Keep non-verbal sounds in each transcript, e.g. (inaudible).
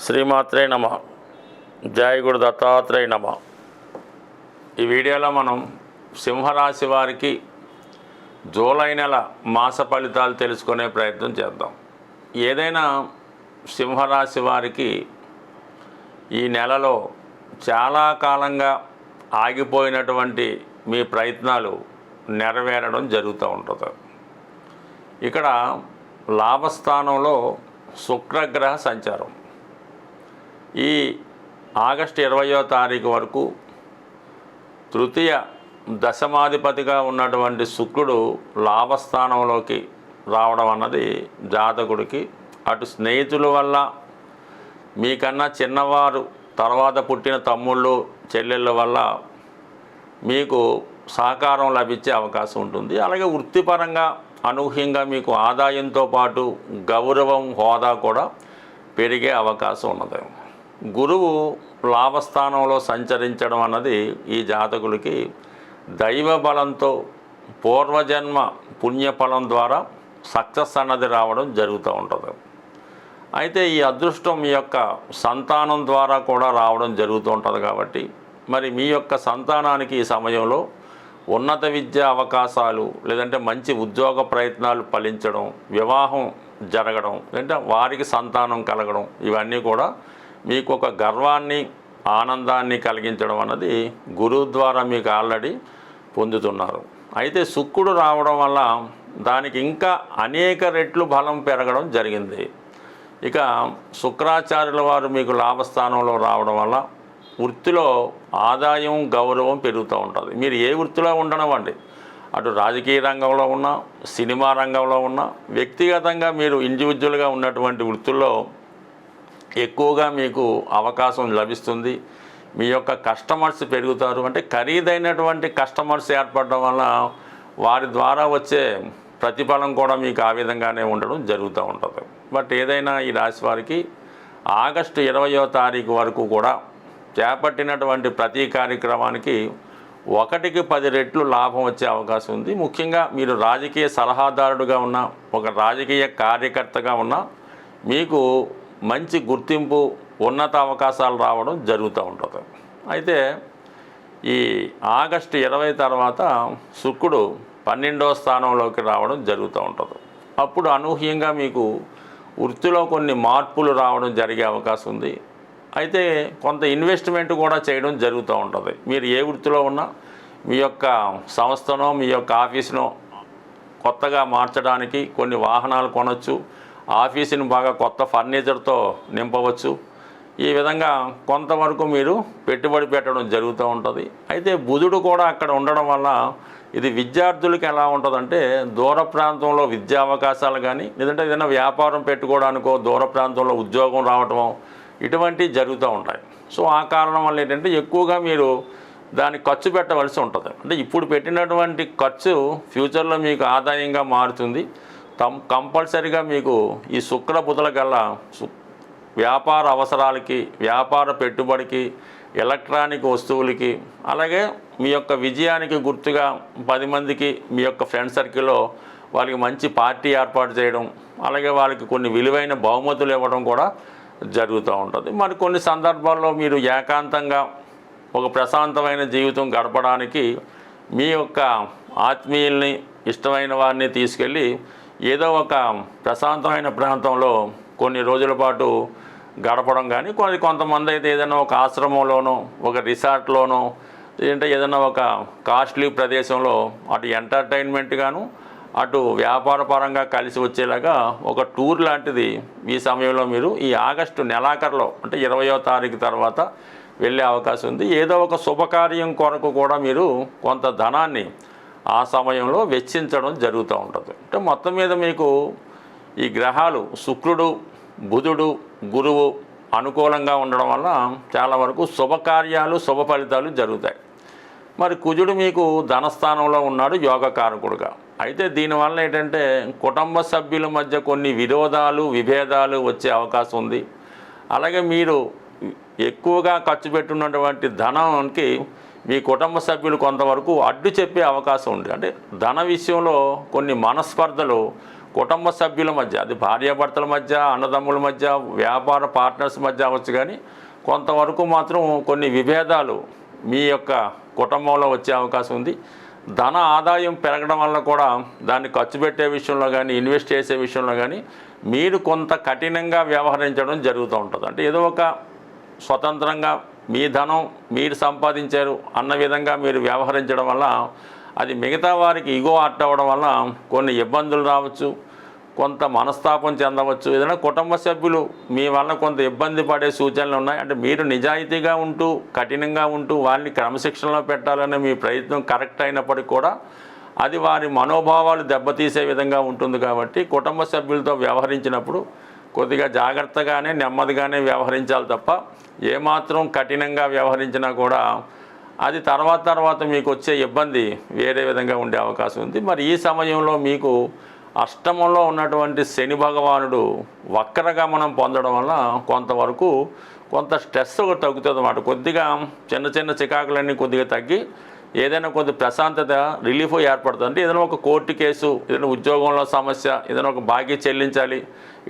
శ్రీమాత్రే నమ. జయ గురు దత్తాత్రేయ నమ. ఈ వీడియోలో మనం సింహరాశి వారికి జూలై నెల మాస ఫలితాలు తెలుసుకునే ప్రయత్నం చేద్దాం. ఏదైనా సింహరాశి వారికి ఈ నెలలో చాలా కాలంగా ఆగిపోయినటువంటి మీ ప్రయత్నాలు నెరవేరడం జరుగుతూ ఉంటుంది. ఇక్కడ లాభస్థానంలో శుక్రగ్రహ సంచారం. ఈ ఆగస్టు ఇరవయో తారీఖు వరకు తృతీయ దశమాధిపతిగా ఉన్నటువంటి శుక్రుడు లాభస్థానంలోకి రావడం అన్నది జాతకుడికి. అటు స్నేహితుల వల్ల మీకన్నా చిన్నవారు తర్వాత పుట్టిన తమ్ముళ్ళు చెల్లెళ్ళ వల్ల మీకు సహకారం లభించే అవకాశం ఉంటుంది. అలాగే వృత్తిపరంగా అనూహ్యంగా మీకు ఆదాయంతో పాటు గౌరవం హోదా కూడా పెరిగే అవకాశం ఉన్నది. గురువు లాభస్థానంలో సంచరించడం అన్నది ఈ జాతకులకి దైవ బలంతో పూర్వజన్మ పుణ్యఫలం ద్వారా సక్సెస్ అన్నది రావడం జరుగుతూ ఉంటుంది. అయితే ఈ అదృష్టం మీ యొక్క సంతానం ద్వారా కూడా రావడం జరుగుతూ ఉంటుంది కాబట్టి మరి మీ యొక్క సంతానానికి ఈ సమయంలో ఉన్నత విద్యా అవకాశాలు లేదంటే మంచి ఉద్యోగ ప్రయత్నాలు ఫలించడం వివాహం జరగడం లేదంటే వారికి సంతానం కలగడం ఇవన్నీ కూడా మీకు ఒక గర్వాన్ని ఆనందాన్ని కలిగించడం అన్నది గురువు ద్వారా మీకు ఆల్రెడీ పొందుతున్నారు. అయితే శుక్రుడు రావడం వల్ల దానికి ఇంకా అనేక రెట్లు బలం పెరగడం జరిగింది. ఇక శుక్రాచార్యుల వారు మీకు లాభస్థానంలో రావడం వల్ల వృత్తిలో ఆదాయం గౌరవం పెరుగుతూ ఉంటుంది. మీరు ఏ వృత్తిలో ఉండనివ్వండి. అటు రాజకీయ రంగంలో ఉన్నా సినిమా రంగంలో ఉన్నా వ్యక్తిగతంగా మీరు ఇండివిజువల్గా ఉన్నటువంటి వృత్తుల్లో ఎక్కువగా మీకు అవకాశం లభిస్తుంది. మీ యొక్క కస్టమర్స్ పెరుగుతారు. అంటే ఖరీదైనటువంటి కస్టమర్స్ ఏర్పడడం వల్ల వారి ద్వారా వచ్చే ప్రతిఫలం కూడా మీకు ఆ విధంగానే ఉండడం జరుగుతూ ఉంటుంది. బట్ ఏదైనా ఈ రాశి వారికి ఆగస్టు ఇరవయో తారీఖు వరకు కూడా చేపట్టినటువంటి ప్రతి కార్యక్రమానికి ఒకటికి పది రెట్లు లాభం వచ్చే అవకాశం ఉంది. ముఖ్యంగా మీరు రాజకీయ సలహాదారుడుగా ఉన్న ఒక రాజకీయ కార్యకర్తగా ఉన్న మీకు మంచి గుర్తింపు ఉన్నత అవకాశాలు రావడం జరుగుతూ ఉంటుంది. అయితే ఈ ఆగస్టు ఇరవై తర్వాత శుక్రుడు పన్నెండవ స్థానంలోకి రావడం జరుగుతూ ఉంటుంది. అప్పుడు అనూహ్యంగా మీకు వృత్తిలో కొన్ని మార్పులు రావడం జరిగే అవకాశం ఉంది. అయితే కొంత ఇన్వెస్ట్మెంట్ కూడా చేయడం జరుగుతూ ఉంటుంది. మీరు ఏ వృత్తిలో ఉన్నా మీ యొక్క సంస్థనో మీ యొక్క ఆఫీసునో కొత్తగా మార్చడానికి కొన్ని వాహనాలు కొనవచ్చు ఆఫీసుని బాగా కొత్త ఫర్నిచర్తో నింపవచ్చు. ఈ విధంగా కొంతవరకు మీరు పెట్టుబడి పెట్టడం జరుగుతూ ఉంటుంది. అయితే బుధుడు కూడా అక్కడ ఉండడం వల్ల ఇది విద్యార్థులకు ఎలా ఉంటుందంటే దూర ప్రాంతంలో విద్యా అవకాశాలు కానీ లేదంటే ఏదైనా వ్యాపారం పెట్టుకోవడానికో దూర ప్రాంతంలో ఉద్యోగం రావటమో ఇటువంటివి జరుగుతూ ఉంటాయి. సో ఆ కారణం వల్ల ఏంటంటే ఎక్కువగా మీరు దాన్ని ఖర్చు పెట్టవలసి ఉంటుంది. అంటే ఇప్పుడు పెట్టినటువంటి ఖర్చు ఫ్యూచర్లో మీకు ఆదాయంగా మారుతుంది. కం కంపల్సరిగా మీకు ఈ శుక్ర బుధల గల్లా వ్యాపార అవసరాలకి వ్యాపార పెట్టుబడికి ఎలక్ట్రానిక్ వస్తువులకి అలాగే మీ యొక్క విజయానికి గుర్తుగా పది మందికి మీ యొక్క ఫ్రెండ్ సర్కిల్లో వాళ్ళకి మంచి పార్టీ ఏర్పాటు చేయడం అలాగే వాళ్ళకి కొన్ని విలువైన బహుమతులు ఇవ్వడం కూడా జరుగుతూ ఉంటుంది. మరి కొన్ని సందర్భాల్లో మీరు ఏకాంతంగా ఒక ప్రశాంతమైన జీవితం గడపడానికి మీ యొక్క ఆత్మీయుల్ని ఇష్టమైన వారిని తీసుకెళ్ళి ఏదో ఒక ప్రశాంతమైన ప్రాంతంలో కొన్ని రోజుల పాటు గడపడం కానీ కొన్ని కొంతమంది అయితే ఏదైనా ఒక ఆశ్రమంలోనో ఒక రిసార్ట్లోనో లేదంటే ఏదైనా ఒక కాస్ట్లీ ప్రదేశంలో అటు ఎంటర్టైన్మెంట్ గాను అటు వ్యాపార పరంగా కలిసి వచ్చేలాగా ఒక టూర్ లాంటిది ఈ సమయంలో మీరు ఈ ఆగస్టు నెలాఖరులో అంటే ఇరవయో తారీఖు తర్వాత వెళ్ళే అవకాశం ఉంది. ఏదో ఒక శుభకార్యం కొరకు కూడా మీరు కొంత ధనాన్ని ఆ సమయంలో వెచ్చించడం జరుగుతూ ఉంటుంది. అంటే మొత్తం మీద మీకు ఈ గ్రహాలు శుక్రుడు బుధుడు గురువు అనుకూలంగా ఉండడం వల్ల చాలా వరకు శుభకార్యాలు శుభ ఫలితాలు జరుగుతాయి. మరి కుజుడు మీకు ధనస్థానంలో ఉన్నాడు యోగకారకుడుగా. అయితే దీనివల్ల ఏంటంటే కుటుంబ సభ్యుల మధ్య కొన్ని విరోధాలు విభేదాలు వచ్చే అవకాశం ఉంది. అలాగే మీరు ఎక్కువగా ఖర్చు పెట్టున్నటువంటి ధనానికి మీ కుటుంబ సభ్యులు కొంతవరకు అడ్డు చెప్పే అవకాశం ఉంది. అంటే ధన విషయంలో కొన్ని మనస్పర్ధలు కుటుంబ సభ్యుల మధ్య అది భార్యాభర్తల మధ్య అన్నదమ్ముల మధ్య వ్యాపార పార్ట్నర్స్ మధ్య అవ్వచ్చు కానీ కొంతవరకు మాత్రం కొన్ని విభేదాలు మీ యొక్క కుటుంబంలో వచ్చే అవకాశం ఉంది. ధన ఆదాయం పెరగడం వల్ల కూడా దాన్ని ఖర్చు పెట్టే విషయంలో కానీ ఇన్వెస్ట్ చేసే విషయంలో కానీ మీరు కొంత కఠినంగా వ్యవహరించడం జరుగుతూ ఉంటుంది. అంటే ఏదో ఒక స్వతంత్రంగా మీ ధనం మీరు సంపాదించారు అన్న విధంగా మీరు వ్యవహరించడం వల్ల అది మిగతా వారికి ఇగో అట్టవడం వల్ల కొన్ని ఇబ్బందులు రావచ్చు. కొంత మనస్తాపం చెందవచ్చు. ఏదైనా కుటుంబ సభ్యులు మీ వలన కొంత ఇబ్బంది పడే సూచనలు ఉన్నాయి. అంటే మీరు నిజాయితీగా ఉంటూ కఠినంగా ఉంటూ వారిని క్రమశిక్షణలో పెట్టాలనే మీ ప్రయత్నం కరెక్ట్ అయినప్పటికీ కూడా అది వారి మనోభావాలు దెబ్బతీసే విధంగా ఉంటుంది కాబట్టి కుటుంబ సభ్యులతో వ్యవహరించినప్పుడు కొద్దిగా జాగ్రత్తగానే నెమ్మదిగానే వ్యవహరించాలి తప్ప ఏమాత్రం కఠినంగా వ్యవహరించినా కూడా అది తర్వాత తర్వాత మీకు వచ్చే ఇబ్బంది వేరే విధంగా ఉండే అవకాశం ఉంది. మరి ఈ సమయంలో మీకు అష్టమంలో ఉన్నటువంటి శని భగవానుడు వక్రగమనం పొందడం వల్ల కొంతవరకు కొంత స్ట్రెస్ తగ్గుతుంది అన్నమాట కొద్దిగా చిన్న చిన్న చికాకులన్నీ కొద్దిగా తగ్గి ఏదైనా కొంత ప్రశాంతత రిలీఫ్ ఏర్పడుతుంది. అంటే ఏదైనా ఒక కోర్టు కేసు ఏదైనా ఉద్యోగంలో సమస్య ఏదైనా ఒక బాకీ చెల్లించాలి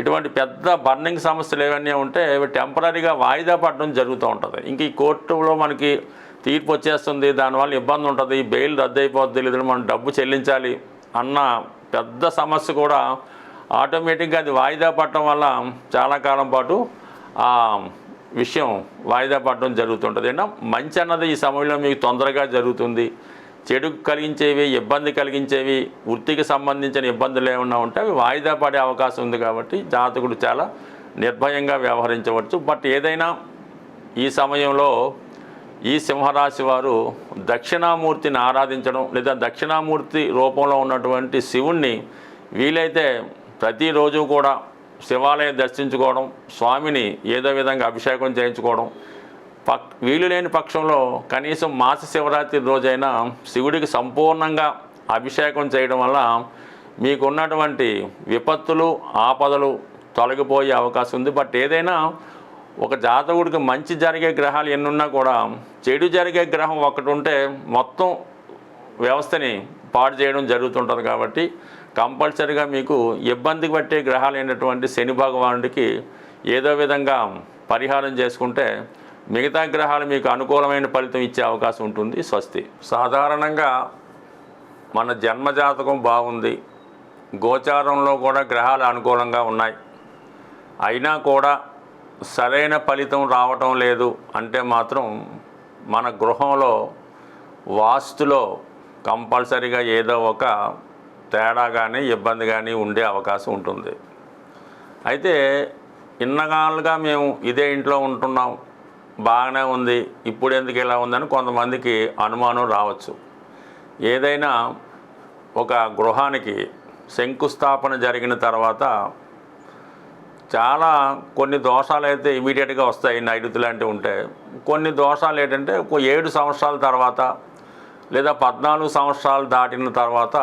ఇటువంటి పెద్ద బర్నింగ్ సమస్యలు ఏవన్నీ ఉంటే ఇవి టెంపరీగా వాయిదా పడడం జరుగుతూ ఉంటుంది. ఇంక ఈ కోర్టులో మనకి తీర్పు వచ్చేస్తుంది దానివల్ల ఇబ్బంది ఉంటుంది బెయిల్ రద్దు అయిపోద్ది లేదా మనం డబ్బు చెల్లించాలి అన్న పెద్ద సమస్య కూడా ఆటోమేటిక్గా అది వాయిదా పడటం వల్ల చాలా కాలం పాటు ఆ విషయం వాయిదా పడడం జరుగుతుంటుంది. అంటే మంచి అన్నది ఈ సమయంలో మీకు తొందరగా జరుగుతుంది. చెడు కలిగించేవి ఇబ్బంది కలిగించేవి వృత్తికి సంబంధించిన ఇబ్బందులు ఏమన్నా ఉంటే అవి వాయిదా పడే అవకాశం ఉంది కాబట్టి జాతకుడు చాలా నిర్భయంగా వ్యవహరించవచ్చు. బట్ ఏదైనా ఈ సమయంలో ఈ సింహరాశి వారు దక్షిణామూర్తిని ఆరాధించడం లేదా దక్షిణామూర్తి రూపంలో ఉన్నటువంటి శివుణ్ణి వీలైతే ప్రతిరోజు కూడా శివాలయం దర్శించుకోవడం స్వామిని ఏదో విధంగా అభిషేకం చేయించుకోవడం. పక్ వీలు లేని పక్షంలో కనీసం మాస శివరాత్రి రోజైనా శివుడికి సంపూర్ణంగా అభిషేకం చేయడం వల్ల మీకున్నటువంటి విపత్తులు ఆపదలు తొలగిపోయే అవకాశం ఉంది. బట్ ఏదైనా ఒక జాతకుడికి మంచి జరిగే గ్రహాలు ఎన్నున్నా కూడా చెడు జరిగే గ్రహం ఒకటి ఉంటే మొత్తం వ్యవస్థని పాడు చేయడం జరుగుతుంటుంది కాబట్టి కంపల్సరిగా మీకు ఇబ్బంది పట్టే గ్రహాలు అయినటువంటి శని భగవానుడికి ఏదో విధంగా పరిహారం చేసుకుంటే మిగతా గ్రహాలు మీకు అనుకూలమైన ఫలితం ఇచ్చే అవకాశం ఉంటుంది స్వస్తి. సాధారణంగా మన జన్మజాతకం బాగుంది గోచారంలో కూడా గ్రహాలు అనుకూలంగా ఉన్నాయి. అయినా కూడా సరైన ఫలితం రావటం లేదు అంటే మాత్రం మన గృహంలో వాస్తులో కంపల్సరిగా ఏదో ఒక తేడా కానీ ఇబ్బంది కానీ ఉండే అవకాశం ఉంటుంది. అయితే ఇన్నగాళ్ళుగా మేము ఇదే ఇంట్లో ఉంటున్నాం. బాగానే ఉంది. ఇప్పుడు ఎందుకు ఇలా ఉందని కొంతమందికి అనుమానం రావచ్చు. ఏదైనా ఒక గృహానికి శంకుస్థాపన జరిగిన తర్వాత చాలా కొన్ని దోషాలు అయితే ఇమీడియట్గా వస్తాయి నైరుతి లాంటివి ఉంటే. కొన్ని దోషాలు ఏంటంటే ఒక ఏడు సంవత్సరాల తర్వాత లేదా పద్నాలుగు సంవత్సరాలు దాటిన తర్వాత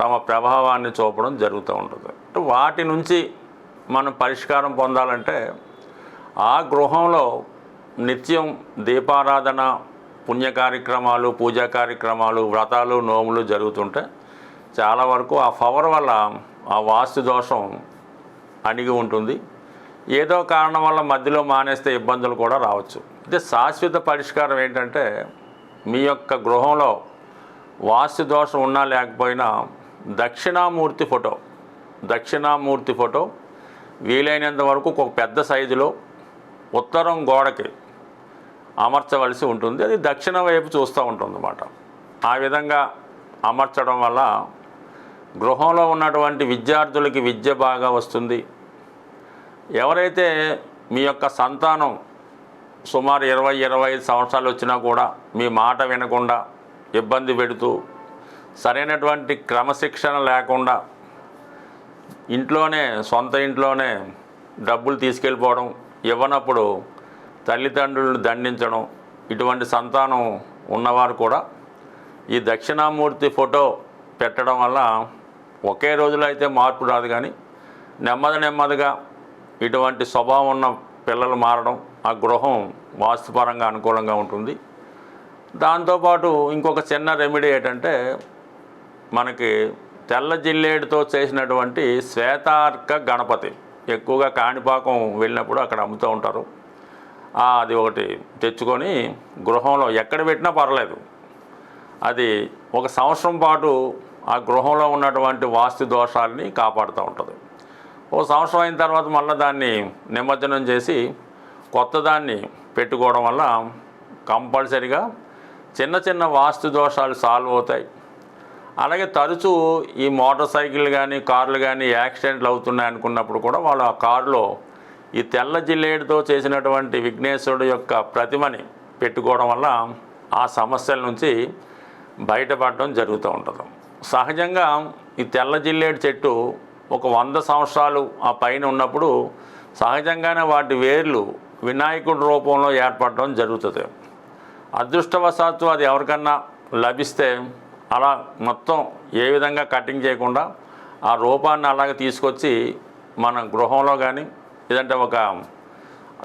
తమ ప్రభావాన్ని చూపడం జరుగుతూ ఉంటుంది. అంటే వాటి నుంచి మనం పరిష్కారం పొందాలంటే ఆ గృహంలో నిత్యం దీపారాధన పుణ్య కార్యక్రమాలు పూజా కార్యక్రమాలు వ్రతాలు నోములు జరుగుతుంటే చాలా వరకు ఆ పవర్ వల్ల ఆ వాస్తు దోషం అణిగి ఉంటుంది. ఏదో కారణం వల్ల మధ్యలో మానేస్తే ఇబ్బందులు కూడా రావచ్చు. అయితే శాశ్వత పరిష్కారం ఏంటంటే మీ యొక్క గృహంలో వాస్తు దోషం ఉన్నా లేకపోయినా దక్షిణామూర్తి ఫోటో దక్షిణామూర్తి ఫోటో వీలైనంత వరకు ఒక పెద్ద సైజులో ఉత్తరం గోడకి అమర్చవలసి ఉంటుంది. అది దక్షిణ వైపు చూస్తూ ఉంటుంది అన్నమాట ఆ విధంగా అమర్చడం వల్ల గృహంలో ఉన్నటువంటి విద్యార్థులకి విద్య బాగా వస్తుంది. ఎవరైతే మీ యొక్క సంతానం సుమారు ఇరవై ఇరవై ఐదు సంవత్సరాలు వచ్చినా కూడా మీ మాట వినకుండా ఇబ్బంది పెడుతూ సరైనటువంటి క్రమశిక్షణ లేకుండా ఇంట్లోనే సొంత ఇంట్లోనే డబ్బులు తీసుకెళ్ళిపోవడం ఇవ్వనప్పుడు తల్లిదండ్రులను దండించడం ఇటువంటి సంతానం ఉన్నవారు కూడా ఈ దక్షిణామూర్తి ఫోటో పెట్టడం వల్ల ఒకే రోజులో అయితే మార్పు రాదు కానీ నెమ్మది నెమ్మదిగా ఇటువంటి స్వభావం ఉన్న పిల్లలు మారడం ఆ గృహం వాస్తుపరంగా అనుకూలంగా ఉంటుంది. దాంతోపాటు ఇంకొక చిన్న రెమెడీ ఏంటంటే మనకి తెల్ల జిల్లేడుతో చేసినటువంటి శ్వేతార్క గణపతి ఎక్కువగా కాణిపాకం వెళ్ళినప్పుడు అక్కడ అమ్ముతూ ఉంటారు. అది ఒకటి తెచ్చుకొని గృహంలో ఎక్కడ పెట్టినా పర్లేదు. అది ఒక సంవత్సరం పాటు ఆ గృహంలో ఉన్నటువంటి వాస్తు దోషాలని కాపాడుతూ ఉంటుంది. ఓ సంవత్సరం అయిన తర్వాత మళ్ళీ దాన్ని నిమజ్జనం చేసి కొత్త దాన్ని పెట్టుకోవడం వల్ల కంపల్సరిగా చిన్న చిన్న వాస్తు దోషాలు సాల్వ్ అవుతాయి. అలాగే తరచూ ఈ మోటార్ సైకిల్ కానీ కార్లు కానీ యాక్సిడెంట్లు అవుతున్నాయి అనుకున్నప్పుడు కూడా వాళ్ళు ఆ కారులో ఈ తెల్ల జిల్లేడుతో చేసినటువంటి విఘ్నేశ్వరుడు యొక్క ప్రతిమని పెట్టుకోవడం వల్ల ఆ సమస్యల నుంచి బయటపడడం జరుగుతూ ఉంటుంది. సహజంగా ఈ తెల్ల జిల్లేడు చెట్టు ఒక వంద సంవత్సరాలు ఆ పైన ఉన్నప్పుడు సహజంగానే వాటి వేర్లు వినాయకుడి రూపంలో ఏర్పడడం జరుగుతుంది. అదృష్టవశాత్తు అది ఎవరికన్నా లభిస్తే అలా మొత్తం ఏ విధంగా కటింగ్ చేయకుండా ఆ రూపాన్ని అలాగే తీసుకొచ్చి మన గృహంలో కానీ లేదంటే ఒక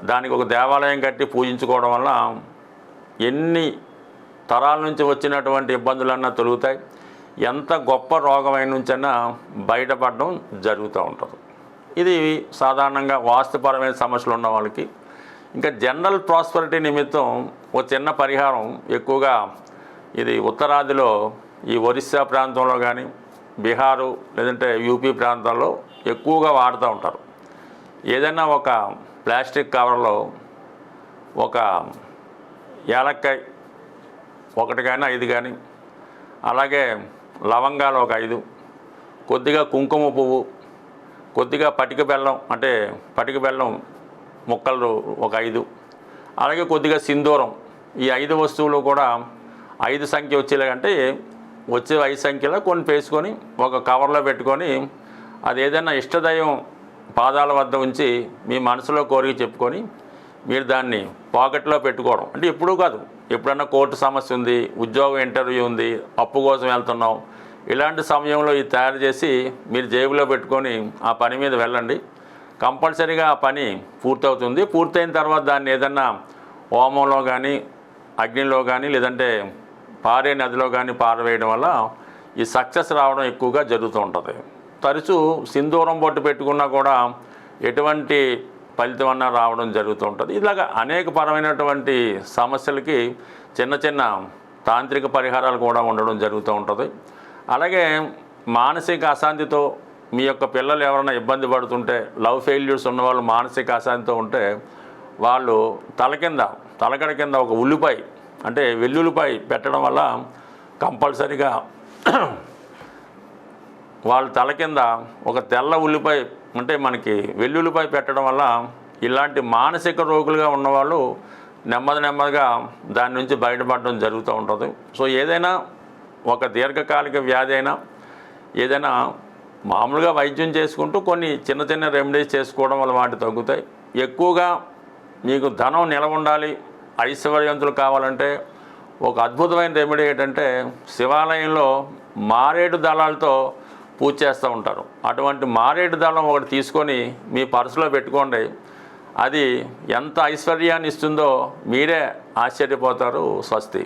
దానికి ఒక దేవాలయం కట్టి పూజించుకోవడం వల్ల ఎన్ని తరాల నుంచి వచ్చినటువంటి ఇబ్బందులన్నా తొలుగుతాయి. ఎంత గొప్ప రోగమైన నుంచైనా బయటపడడం జరుగుతూ ఉంటుంది. ఇది సాధారణంగా వాస్తుపరమైన సమస్యలు ఉన్న వాళ్ళకి. ఇంకా జనరల్ ప్రాస్పరిటీ నిమిత్తం ఒక చిన్న పరిహారం ఎక్కువగా ఇది ఉత్తరాదిలో ఈ ఒరిస్సా ప్రాంతంలో కానీ బీహారు లేదంటే యూపీ ప్రాంతాల్లో ఎక్కువగా వాడుతూ ఉంటారు. ఏదైనా ఒక ప్లాస్టిక్ కవర్లో ఒక యాలక్కాయ ఒకటి కానీ ఐదు కానీ అలాగే లవంగాలు ఒక ఐదు కొద్దిగా కుంకుమ పువ్వు కొద్దిగా పటిక బెల్లం అంటే పటిక బెల్లం ముక్కలు ఒక ఐదు అలాగే కొద్దిగా సింధూరం. ఈ ఐదు వస్తువులు కూడా ఐదు సంఖ్య వచ్చేలాగంటే వచ్చే ఐదు సంఖ్యలో కొన్ని వేసుకొని ఒక కవర్లో పెట్టుకొని అది ఏదైనా ఇష్టదైవం పాదాల వద్ద ఉంచి మీ మనసులో కోరిక చెప్పుకొని మీరు దాన్ని పాకెట్లో పెట్టుకోవడం. అంటే ఎప్పుడూ కాదు. ఎప్పుడన్నా కోర్టు సమస్య ఉంది ఉద్యోగం ఇంటర్వ్యూ ఉంది అప్పు కోసం వెళ్తున్నాం. ఇలాంటి సమయంలో ఇది తయారు చేసి మీరు జేబులో పెట్టుకొని ఆ పని మీద వెళ్ళండి. కంపల్సరీగా ఆ పని పూర్తవుతుంది. పూర్తయిన తర్వాత దాన్ని ఏదన్నా హోమంలో కానీ అగ్నిలో కానీ లేదంటే పారే నదిలో కానీ పారవేయడం వల్ల ఈ సక్సెస్ రావడం ఎక్కువగా జరుగుతూ ఉంటుంది. తరచూ సింధూరం బొట్టు పెట్టుకున్నా కూడా ఎటువంటి ఫలితం రావడం జరుగుతూ ఉంటుంది. ఇలాగ అనేక పరమైనటువంటి సమస్యలకి చిన్న చిన్న తాంత్రిక పరిహారాలు కూడా ఉండడం జరుగుతూ ఉంటుంది. అలాగే మానసిక అశాంతితో మీ యొక్క పిల్లలు ఎవరైనా ఇబ్బంది పడుతుంటే లవ్ ఫెయిల్యూర్స్ ఉన్న వాళ్ళు మానసిక అశాంతితో ఉంటే వాళ్ళు తల కింద తలకడ కింద ఒక ఉల్లిపాయ అంటే వెల్లుల్లిపాయ పెట్టడం వల్ల కంపల్సరిగా (clears throat) వాళ్ళ తల కింద ఒక తెల్ల ఉల్లిపాయ అంటే మనకి వెల్లుల్లిపాయ పెట్టడం వల్ల ఇలాంటి మానసిక రోగులుగా ఉన్నవాళ్ళు నెమ్మది నెమ్మదిగా దాని నుంచి బయటపడడం జరుగుతూ ఉంటుంది. సో ఏదైనా ఒక దీర్ఘకాలిక వ్యాధి అయినా ఏదైనా మామూలుగా వైద్యం చేసుకుంటూ కొన్ని చిన్న చిన్న రెమెడీస్ చేసుకోవడం వల్ల వాటి తగ్గుతాయి. ఎక్కువగా మీకు ధనం నిలవ ఉండాలి ఐశ్వర్యవంతులు కావాలంటే ఒక అద్భుతమైన రెమెడీ ఏంటంటే శివాలయంలో మారేడు దళాలతో పూజ చేస్తూ ఉంటారు. అటువంటి మారేడు దళం ఒకటి తీసుకొని మీ పర్సులో పెట్టుకోండి. అది ఎంత ఐశ్వర్యాన్ని ఇస్తుందో మీరే ఆశ్చర్యపోతారు స్వస్తి.